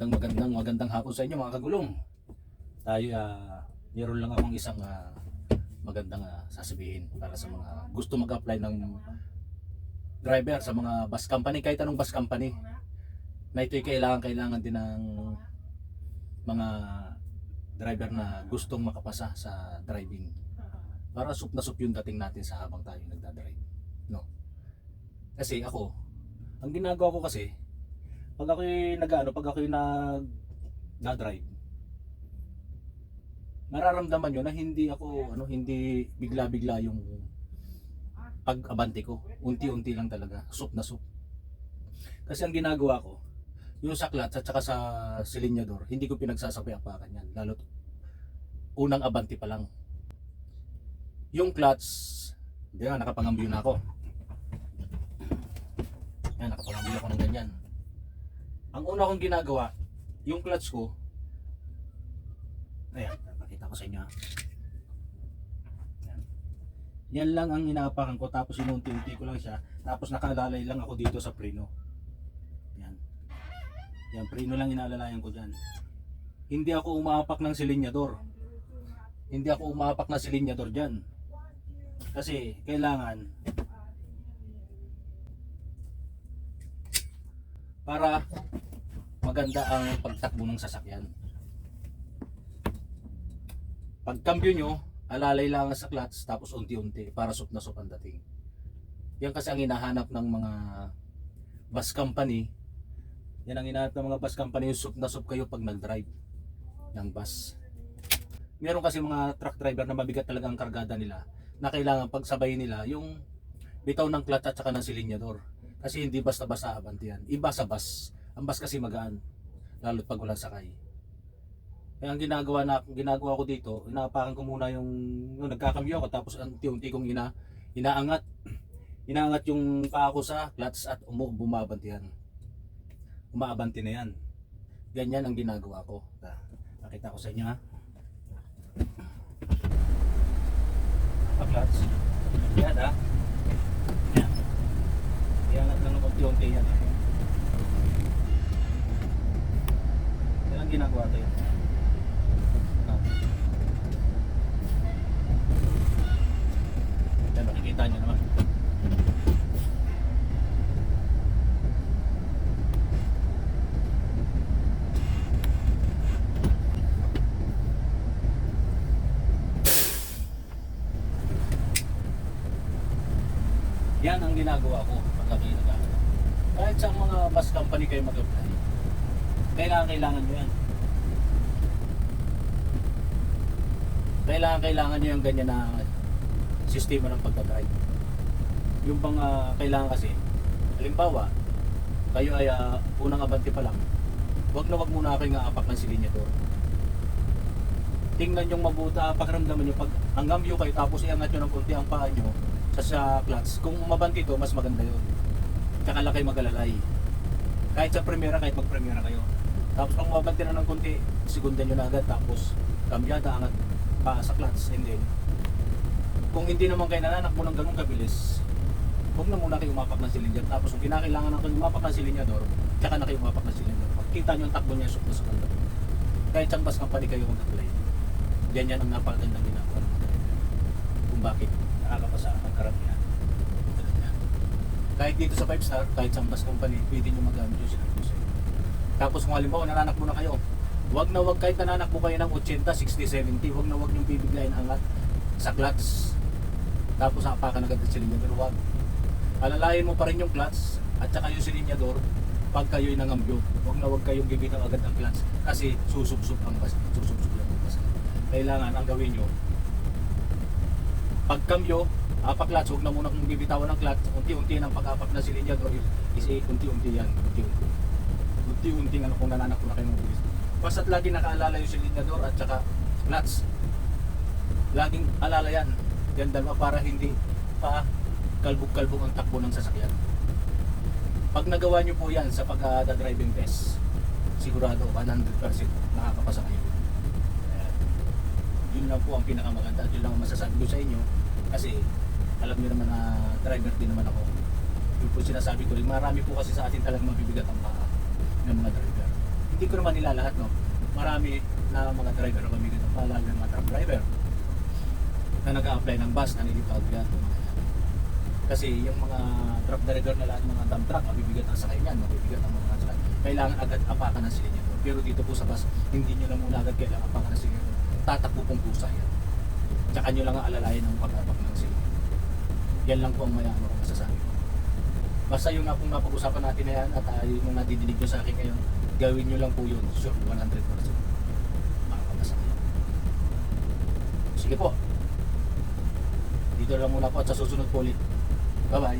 Magandang magandang magandang hapon sa inyo mga kagulong. Tayo ah meron lang akong isang ah, magandang ah, sasabihin para sa mga gusto mag-apply ng driver sa mga bus company kahit anong bus company. Na ito'y kailangan kailangan din ng mga driver na gustong makapasa sa driving. Para sup na sup yung dating natin sa habang tayo nagdadrive. No? Kasi ako, ang ginagawa ko kasi, pag ako'y nag-ano, pag ako'y nag na-drive, nararamdaman nyo na hindi ako, ano, hindi bigla-bigla yung pag-abante ko. Unti-unti lang talaga, sup na sup. Kasi ang ginagawa ko, yung sa clutch at saka sa silinyador, hindi ko pinagsasapay-apakan yan. Lalo unang abante pa lang. Yung clutch, di ba, nakapangambyo na ako. Yan, nakapangambyo ako ng ganyan. Ang una kong ginagawa, yung clutch ko, ayan, pakita ko sa inyo ha. Yan. Yan lang ang inaapakan ko, tapos inunti-unti ko lang siya, tapos nakalalay lang ako dito sa preno. Yan. Yan, preno lang inaalalayan ko dyan. Hindi ako umaapak ng silinyador. Hindi ako umaapak ng silinyador dyan. Kasi kailangan para maganda ang pagtakbo ng sasakyan. Pagkambyo nyo, alalay lang sa clutch tapos unti-unti para sup na sup ang dating. Yan kasi ang hinahanap ng mga bus company. Yan ang hinahanap ng mga bus company yung sup na sup kayo pag nag-drive ng bus. Meron kasi mga truck driver na mabigat talaga ang kargada nila na kailangan pagsabayin nila yung bitaw ng clutch at saka ng silinyador. Kasi hindi basta-basta abante yan. Iba sa bus. Ang bus kasi magaan. Lalo't pag walang sakay. Kaya ang ginagawa na ginagawa ko dito, inaapakan ko muna yung, yung nagkakambyo ako tapos unti-unti kong ina, inaangat. Inaangat yung paa ko sa clutch at umu bumabanti yan. Umaabanti na yan. Ganyan ang ginagawa ko. Ta- Nakita ko sa inyo ha. Pa-clutch. Yan ha. Yan. Iangat lang ng unti-unti yan. Yan ang ginagawa yun. Ah. Yan, makikita nyo naman. Yan ang ginagawa ko pag yung nag Kahit sa mga bus company kayo mag-apply, kailangan kailangan nyo yan. Kailangan kailangan nyo yung ganyan na sistema ng pagdadrive. Yung bang ah, kailangan kasi, halimbawa, kayo ay ah, unang abante pa lang, wag na wag muna kayo nga apak ng silinyador. Tingnan yung mabuta, pakiramdaman nyo, pag hanggang view kayo tapos iangat nyo ng konti ang paa nyo, sa, sa clutch. Kung umabanti to, mas maganda yun. Tsaka lang kayo magalalay. Kahit sa premiera, kahit mag-premiera kayo. Tapos pag umabanti na ng konti, segundan nyo na agad. Tapos, kambyada, angat pa sa clutch. And then, kung hindi naman kayo nananakbo ng ganun kabilis, huwag na muna kayo umapak ng silinyador. Tapos kung kinakailangan na umapak ng silinyador, tsaka na kayo umapak ng silinyador. Pagkita nyo ang takbo niya, na sa kanda. Kahit sa bus company kayo mag-apply. Yan yan ang napakagandang ginagawa. Kung bakit nakakapasa ang karamihan. Kahit dito sa 5 star, kahit sa bus company, pwede nyo magamit yung sinabi ko sa. Tapos kung halimbawa nananakbo na kayo, wag na wag kahit nananakbo kayo ng 80, 60, 70, wag na wag yung bibiglayin angat sa clutch. Tapos apakan agad ang silinyador, wag. Alalayan mo pa rin yung clutch at saka yung silinyador pag kayo'y nangambyo. Wag na wag kayong bibitaw agad ang clutch kasi susubsub ang bus, susubsub lang ang bus. Kailangan ang gawin nyo, pagkambyo, apak clutch, huwag na muna kung bibitawan ng clutch, unti-unti ng pag-apak na silinyador is unti-unti yan, unti-unti. Unti-unti ano kung nananakbo na kayo ng bilis. Basta't lagi nakaalala yung silinyador at saka clutch. Laging alala yan. Yan dalawa para hindi pa kalbog-kalbog ang takbo ng sasakyan. Pag nagawa nyo po yan sa pag-driving test, sigurado 100% nakakapasa kayo. Ayan. Yun lang po ang pinakamaganda. Yun lang ang masasabi ko sa inyo. Kasi alam niyo naman na driver din naman ako. Yun po sinasabi ko rin. Marami po kasi sa atin talagang mabibigat ang paa ng mga driver. Hindi ko naman nila lahat, no? Marami na mga driver, kami ganun, lalo ng mga truck driver na nag-a-apply ng bus, yan. mga yan. Kasi yung mga truck driver na lahat, mga dump truck, mabibigat ang sakay niyan, mabibigat ang mga sakay. Kailangan agad apakan ng silinyo. Pero dito po sa bus, hindi nyo na muna agad kailangan apakan ng silinyo. Tatakbo pong pusa yan. Tsaka nyo lang ang alalayan ng pag-apak ng silinyo. Yan lang po ang mayano ko masasabi. Basta yung nga pong napag-usapan natin na yan at uh, yung nadidinig nyo sa akin ngayon, gawin nyo lang po yun. Sure, 100%. Makakapasa kayo. Sige po. Dito lang muna po at sa susunod po ulit. Bye-bye.